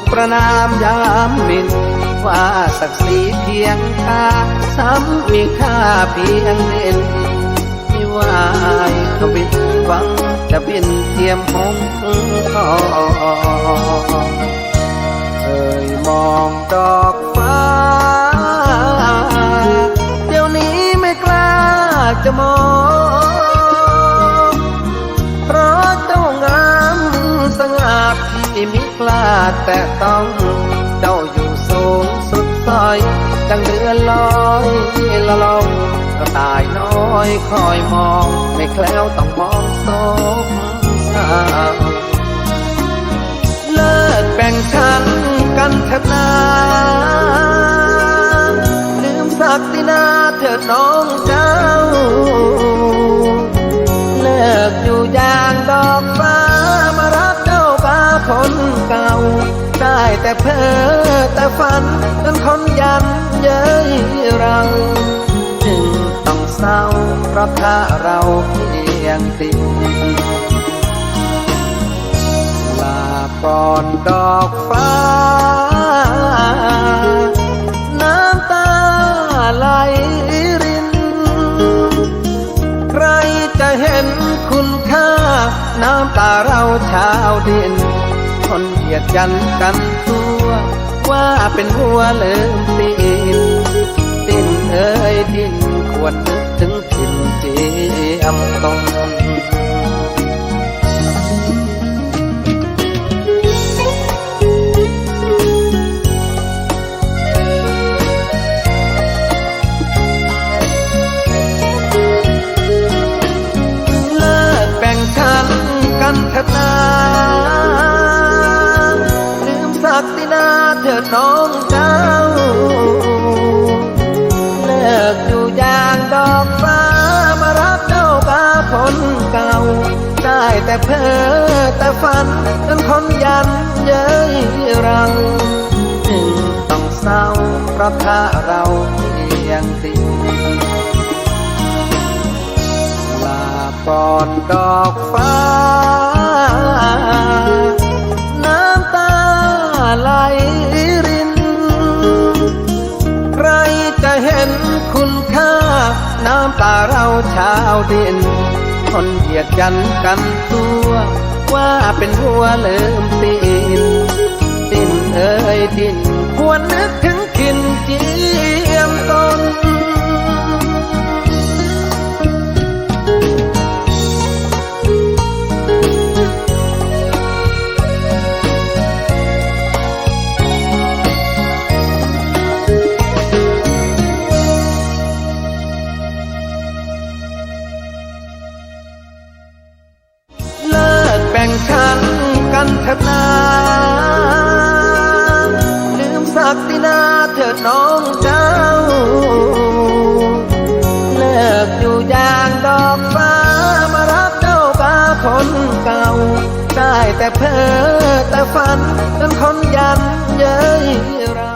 กประนามยามมินว่าศักดิ์ศรีเพียงค่าซ้ำมีค่าเพียงเด่นไม่ว่าขวินหวังจะบินเทียมหงคอเคยมองดอกฟ้า เดี๋ยวนี้ไม่กล้าจะมองาที่มิกล้าแต่ต้องเจ้าอยู่สูงสุดซอย ดังเดือนลอยละลองกระตายน้อยคอยมอง ไม่แคล้วต้องมองสมสาวเลิกแบ่งชั้นกันเถิดนาลืมศักดินาเถิดน้องจ แต่เพ้อแต่ฝันจนคนยันเย้ยเราจึงต้องเศร้าเพราะถ้าเราเพียงติดลาก่อนดอกฟ้า น้ำตาไหลริน ใครจะเห็นคุณค่า น้ำตาเราชาวดิน คนเหยียดยันกันตัวว่าเป็นหัวเลิมตีนตินเอ้ยดินควรนึกถึงถิ่นเจียมตรง น้องเจ้า เลิกอยู่อย่างดอกฟ้ามารักเจ้าบาคนเก่า ได้แต่เพ้อแต่ฝันจนคนยันเย้ยเราจึงต้องเศร้าเพราะถ้าเราเพียงติดลาก่อนดอกฟ้า น้ำตาเราชาวดินทนเหยียดยันกันตัว ว่าเป็นหัวเลิมตีนดินเอ้ยดิน ข่งขันกันเถิดนาลืมศักดินาเถิดน้องเจ้า เลิกอยู่อย่างดอกฟ้ามารับเจ้าป้าคนเก่า ได้แต่เพ้อแต่ฝันจนคนยันเย้ยรา